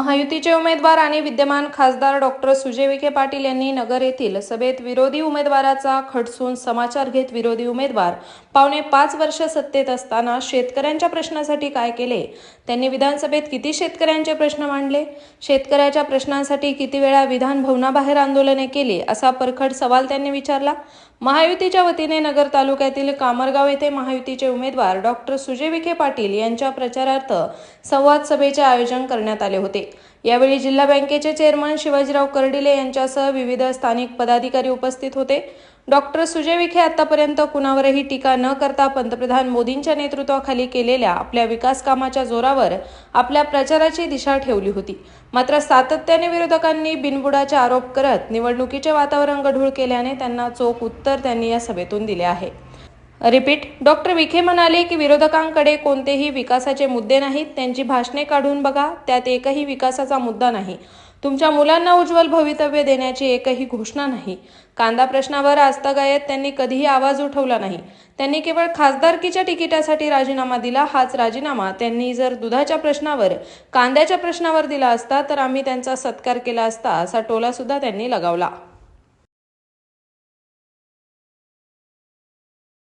महायुतीचे उमेदवार आणि विद्यमान खासदार डॉक्टर सुजय विखे पाटील यांनी नगर येथील सभेत विरोधी उमेदवाराचा खडसून समाचार घेत विरोधी उमेदवार पावणे पाच वर्ष सत्तेत असताना शेतकऱ्यांच्या प्रश्नासाठी काय केले? त्यांनी विधानसभेत किती शेतकऱ्यांचे प्रश्न मांडले? शेतकऱ्याच्या प्रश्नांसाठी किती वेळा विधान भवनाबाहेर आंदोलने केली असा परखड सवाल त्यांनी विचारला. महायुतीच्या वतीने नगर तालुक्यातील कामरगाव येथे महायुतीचे उमेदवार डॉक्टर सुजय विखे पाटील यांच्या प्रचारार्थ संवाद सभेचे आयोजन करण्यात आले होते. यावेळी जिल्हा बँकेचे चेअरमन शिवाजीराव कर्डिले यांच्यासह विविध स्थानिक पदाधिकारी उपस्थित होते. डॉक्टर सुजय विखे आतापर्यंत कुणावरही टीका न करता पंतप्रधान मोदींच्या नेतृत्वाखाली केलेल्या आपल्या विकास कामाच्या जोरावर आपल्या प्रचाराची दिशा ठेवली होती. मात्र सातत्याने विरोधकांनी बिनबुडाचे आरोप करत निवडणुकीचे वातावरण गढूळ केल्याने त्यांना चोख उत्तर त्यांनी या सभेतून दिले आहे. रिपीट डॉक्टर विखे म्हणाले की विरोधकांकडे कोणतेही विकासाचे मुद्दे नाहीत त्यांची भाषणे काढून बघा त्यात एकही विकासाचा मुद्दा नाही. तुमच्या मुलांना उज्ज्वल भवितव्य देण्याची एकही घोषणा नाही. कांदा प्रश्नावर आजतागायत त्यांनी कधीही आवाज उठवला नाही. त्यांनी केवळ खासदारकीच्या तिकिटासाठी राजीनामा दिला हाच राजीनामा त्यांनी जर दुधाच्या प्रश्नावर कांद्याच्या प्रश्नावर दिला असता तर आम्ही त्यांचा सत्कार केला असता असा टोला सुद्धा त्यांनी लगावला.